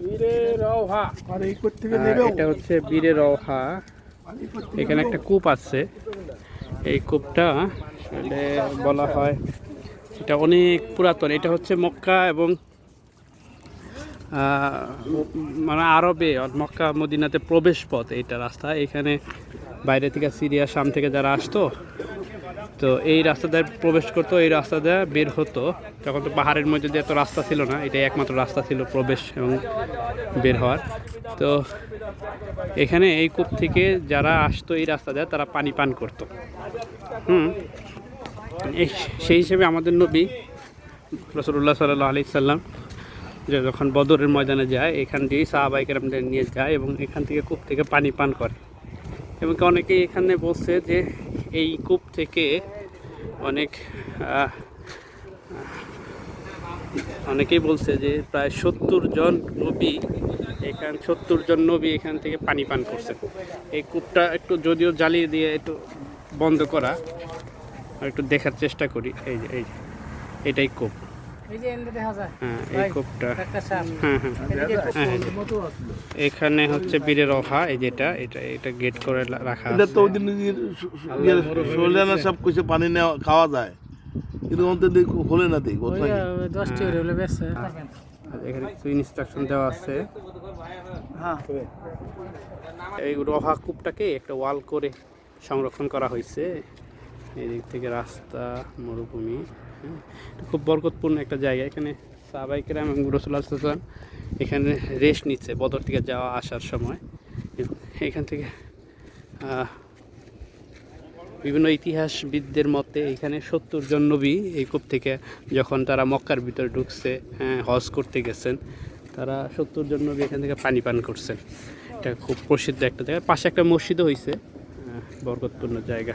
বীরে আর এই এটা হচ্ছে বীরের রহা এখানে একটা কূপ আছে। এই কূপটা আসলে বলা হয় এটা অনেক পুরাতন। এটা হচ্ছে মক্কা এবং মানে আরবে মক্কা মদিনাতে প্রবেশ পথ এইটা রাস্তা। এখানে বাইরে থেকে সিরিয়া শাম থেকে যারা আসতো তো এই রাস্তা দিয়ে প্রবেশ করতো, এই রাস্তা দিয়ে বের হতো। তখন তো পাহাড়ের মধ্যে দিয়ে এত রাস্তা ছিল না, এটাই একমাত্র রাস্তা ছিল প্রবেশ এবং বের হওয়ার। তো এখানে এই কূপ থেকে যারা আসতো এই রাস্তা দিয়ে, তারা পানি পান করতো। হুম? সেই হিসেবে আমাদের নবী রসুল্লাহ সাল্লাহ আলি সাল্লাম যে যখন বদরের ময়দানে যায়, এখান দিয়েই সাহাবাইকেরামদের নিয়ে যায় এবং এখান থেকে কূপ থেকে পানি পান করে। এবং অনেকেই এখানে বলছে যে এই কূপ থেকে অনেক অনেকেই বলছে যে প্রায় সত্তর জন নবী এখান, সত্তর জন নবী এখান থেকে পানি পান করছে। এই কূপটা একটু যদিও জ্বালিয়ে দিয়ে একটু বন্ধ করা একটু দেখার চেষ্টা করি। এই যে, এই এটাই কূপ। হ্যাঁ হ্যাঁ হ্যাঁ হ্যাঁ। এখানে হচ্ছে বীরের অহা এই যেটা এটা এটা গেট করে রাখা এটা তো ওই সব কিছু পানি নেওয়া খাওয়া যায়। কিন্তু অন্তত খোলে না দেখো দশটি হলে বেশি এখানে কিছু ইনস্ট্রাকশন দেওয়া আছে। হ্যাঁ। এই রহা কূপটাকে একটা ওয়াল করে সংরক্ষণ করা হয়েছে। এদিক থেকে রাস্তা মরুভূমি হ্যাঁ। খুব বরকতপূর্ণ একটা জায়গা। এখানে সাহাবাইকেরাম এবং রসুল্লাহ সাল্লাম এখানে রেস্ট নিচ্ছে বদর থেকে যাওয়া আসার সময়। এখান থেকে বিভিন্ন ইতিহাসবিদদের মতে এখানে সত্তর জন নবী এই কূপ থেকে যখন তারা মক্কার ভিতরে ঢুকছে হ্যাঁ, হজ করতে গেছেন তারা সত্তর জন নবী এখান থেকে পানি পান করছেন। এটা খুব প্রসিদ্ধ একটা জায়গা। পাশে একটা মসজিদও হয়েছে বরকতপূর্ণ জায়গা।